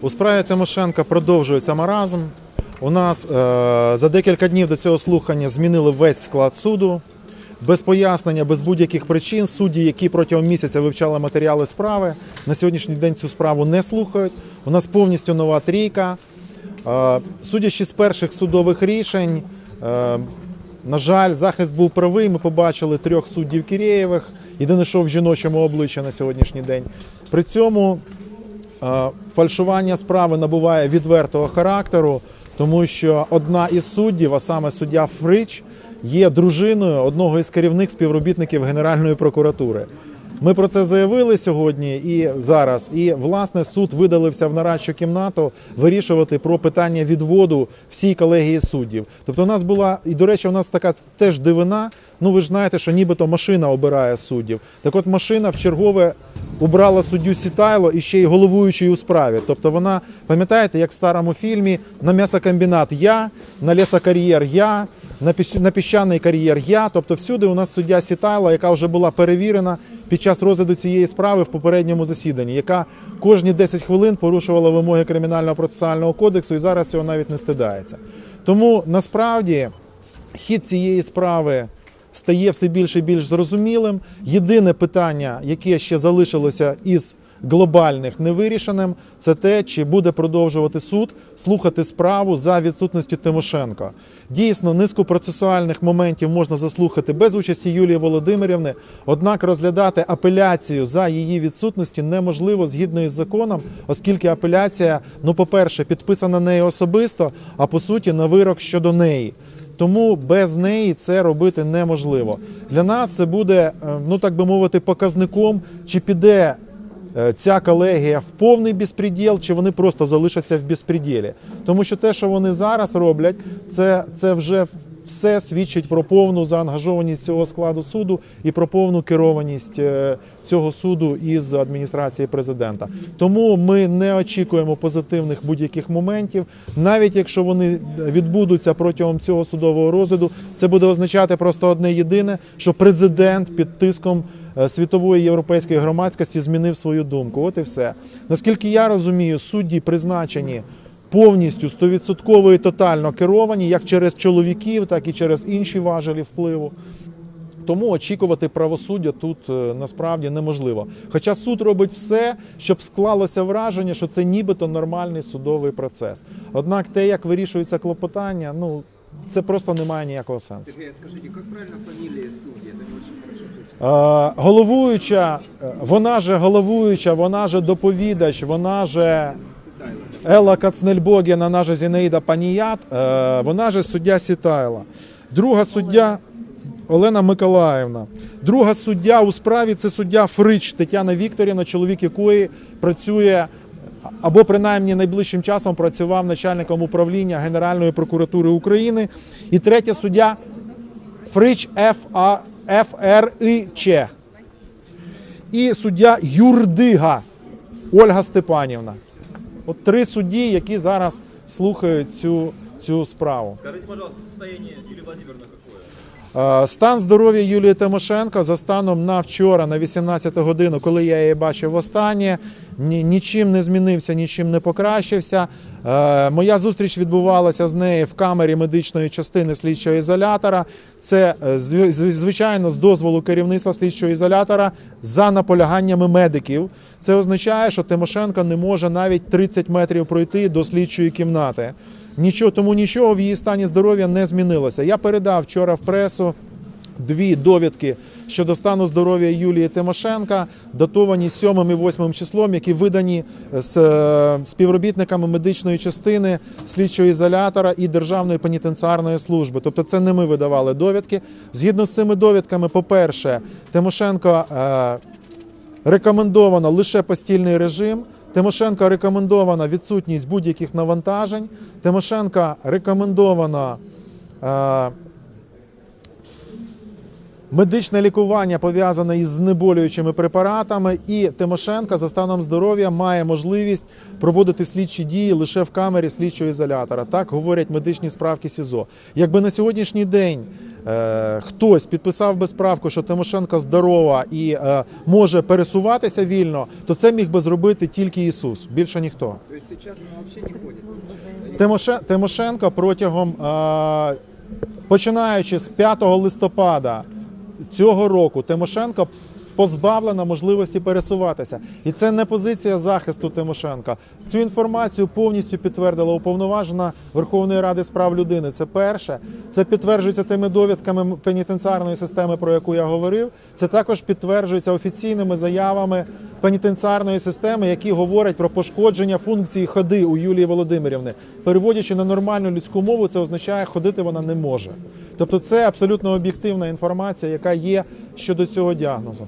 У справі Тимошенка продовжується маразм. У нас е, за декілька днів до цього слухання змінили весь склад суду. Без пояснення, без будь-яких причин. Судді, які протягом місяця вивчали матеріали справи, на сьогоднішній день цю справу не слухають. У нас повністю нова трійка. Е, Судячи з перших судових рішень, е, на жаль, захист був правий. Ми побачили трьох суддів Кірєєвих. Єдине, що в жіночому обличчі на сьогоднішній день. При цьому Фальшування справи набуває відвертого характеру, тому що одна із суддів, а саме суддя Фрич, є дружиною одного із керівних співробітників Генеральної прокуратури. Ми про це заявили сьогодні і зараз. І власне суд видалився в нарадчу кімнату вирішувати про питання відводу всій колегії суддів. Тобто, у нас була і до речі, у нас така теж дивина. Ну ви ж знаєте, що нібито машина обирає суддів. Так, от машина в чергове убрала суддю Сітайло і ще й головуючий у справі. Тобто вона, пам'ятаєте, як в старому фільмі на м'ясокомбінат я, на лісокар'єр я, на на піщаний кар'єр я. Тобто всюди у нас суддя Сітайло, яка вже була перевірена під час розгляду цієї справи в попередньому засіданні, яка кожні 10 хвилин порушувала вимоги кримінального процесуального кодексу і зараз цього навіть не стидається. Тому насправді хід цієї справи стає все більше і більш зрозумілим. Єдине питання, яке ще залишилося із глобальних невирішеним, це те, чи буде продовжувати суд слухати справу за відсутності Тимошенко. Дійсно, низку процесуальних моментів можна заслухати без участі Юлії Володимирівни. Однак розглядати апеляцію за її відсутності неможливо згідно із законом, оскільки апеляція, ну, по-перше, підписана нею особисто, а по суті на вирок щодо неї. Тому без неї це робити неможливо. Для нас це буде, е, ну так би мовити, показником, чи піде ця колегія в повний безпреділ, чи вони просто залишаться в безпреділі. Тому що те, що вони зараз роблять, це, це вже все свідчить про повну заангажованість цього складу суду і про повну керованість е, цього суду із адміністрації президента. Тому ми не очікуємо позитивних будь-яких моментів, навіть якщо вони відбудуться протягом цього судового розгляду, це буде означати просто одне єдине, що президент під тиском е, світової європейської громадськості змінив свою думку. От і все. Наскільки я розумію, судді призначені повністю 100% і тотально керовані як через чоловіків, так і через інші важелі впливу. Тому очікувати правосуддя тут е, насправді неможливо. Хоча суд робить все, щоб склалося враження, що це нібито нормальний судовий процес. Однак те, як вирішується клопотання, ну це просто не має ніякого сенсу. Сергей, скажите, как правильно очень хорошо. Е, Головуюча, е, вона же головуюча, вона же доповідач, вона же. Елла Кацнельбогін, вона же Зінаїда Паніят, е, вона же суддя Сітайла. Друга суддя Олена Миколаївна. Друга суддя у справі це суддя Фрич Тетяна Вікторівна, чоловік якої працює або принаймні найближчим часом працював начальником управління Генеральної прокуратури України. І третя суддя Фрич ФРИЧ. І суддя Юрдига Ольга Степанівна. От три судді, які зараз слухають цю, цю справу. скажіть, пожалуйста, состояние Юлии Владимировны какое? Е, Стан здоров'я Юлії Тимошенко за станом на вчора, на 18 годину, коли я її бачив востаннє, ні- нічим не змінився, нічим не покращився. Е, Моя зустріч відбувалася з нею в камері медичної частини слідчого ізолятора. Це е, зв- зв- звичайно з дозволу керівництва слідчого ізолятора за наполяганнями медиків. Це означає, що Тимошенко не може навіть 30 метрів пройти до слідчої кімнати. Нічого тому нічого в її стані здоров'я не змінилося. Я передав вчора в пресу дві довідки щодо стану здоров'я Юлії Тимошенка, датовані 7 і 8 числом, які видані з е, співробітниками медичної частини, слідчого ізолятора і Державної пенітенціарної служби. Тобто, це не ми видавали довідки. Згідно з цими довідками, по-перше, Тимошенко е, рекомендовано лише постільний режим. Тимошенко рекомендована відсутність будь-яких навантажень. Тимошенко рекомендовано е, Медичне лікування пов'язане із знеболюючими препаратами, і Тимошенка за станом здоров'я має можливість проводити слідчі дії лише в камері слідчого ізолятора. Так говорять медичні справки СІЗО. Якби на сьогоднішній день е, хтось підписав би справку, що Тимошенко здорова і е, може пересуватися вільно, то це міг би зробити тільки Ісус, більше ніхто. То есть сейчас она вообще не ходит? Тимоше- Тимошенко протягом е, починаючи з 5 листопада цього року, Тимошенко позбавлена можливості пересуватися. І це не позиція захисту Тимошенка. Цю інформацію повністю підтвердила уповноважена Верховної Ради з прав людини. Це перше. Це підтверджується тими довідками пенітенціарної системи, про яку я говорив. Це також підтверджується офіційними заявами пенітенціарної системи, які говорять про пошкодження функції ходи у Юлії Володимирівни. Переводячи на нормальну людську мову, це означає, ходити вона не може. Тобто, це абсолютно об'єктивна інформація, яка є щодо цього діагнозу.